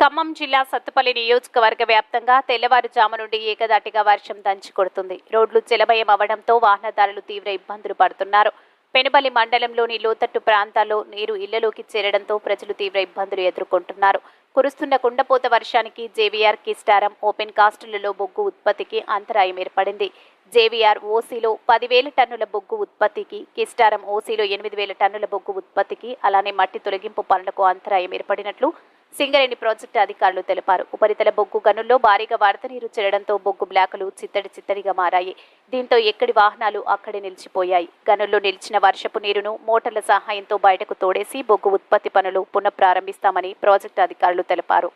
ఖమ్మం జిల్లా సత్తుపల్లి నియోజకవర్గ వ్యాప్తంగా తెల్లవారుజాము నుండి ఏకదాటిగా వర్షం దంచి కొడుతుంది. రోడ్లు జలమయం అవడంతో వాహనదారులు తీవ్ర ఇబ్బందులు పడుతున్నారు. పెనుబలి మండలంలోని లోతట్టు ప్రాంతాల్లో నీరు ఇళ్ళలోకి చేరడంతో ప్రజలు తీవ్ర ఇబ్బందులు ఎదుర్కొంటున్నారు. కురుస్తున్న కుండపోత వర్షానికి జేవీఆర్ కిస్టారం ఓపెన్ కాస్టులలో బొగ్గు ఉత్పత్తికి అంతరాయం ఏర్పడింది. జేవీఆర్ ఓసీలో పదివేల టన్నుల బొగ్గు ఉత్పత్తికి కిస్టారం ఓసీలో ఎనిమిది వేల టన్నుల బొగ్గు ఉత్పత్తికి అలానే మట్టి తొలగింపు పనులకు అంతరాయం ఏర్పడినట్లు సింగరేణి ప్రాజెక్టు అధికారులు తెలిపారు. ఉపరితల బొగ్గు గనుల్లో భారీగా వరద నీరు చేరడంతో బొగ్గు బ్లాకులు చిత్తడి చిత్తడిగా మారాయి. దీంతో ఎక్కడి వాహనాలు అక్కడే నిలిచిపోయాయి. గనుల్లో నిలిచిన వర్షపు నీరును మోటార్ల సహాయంతో బయటకు తోడేసి బొగ్గు ఉత్పత్తి పనులు పునఃప్రారంభిస్తామని ప్రాజెక్టు అధికారులు తెలిపారు.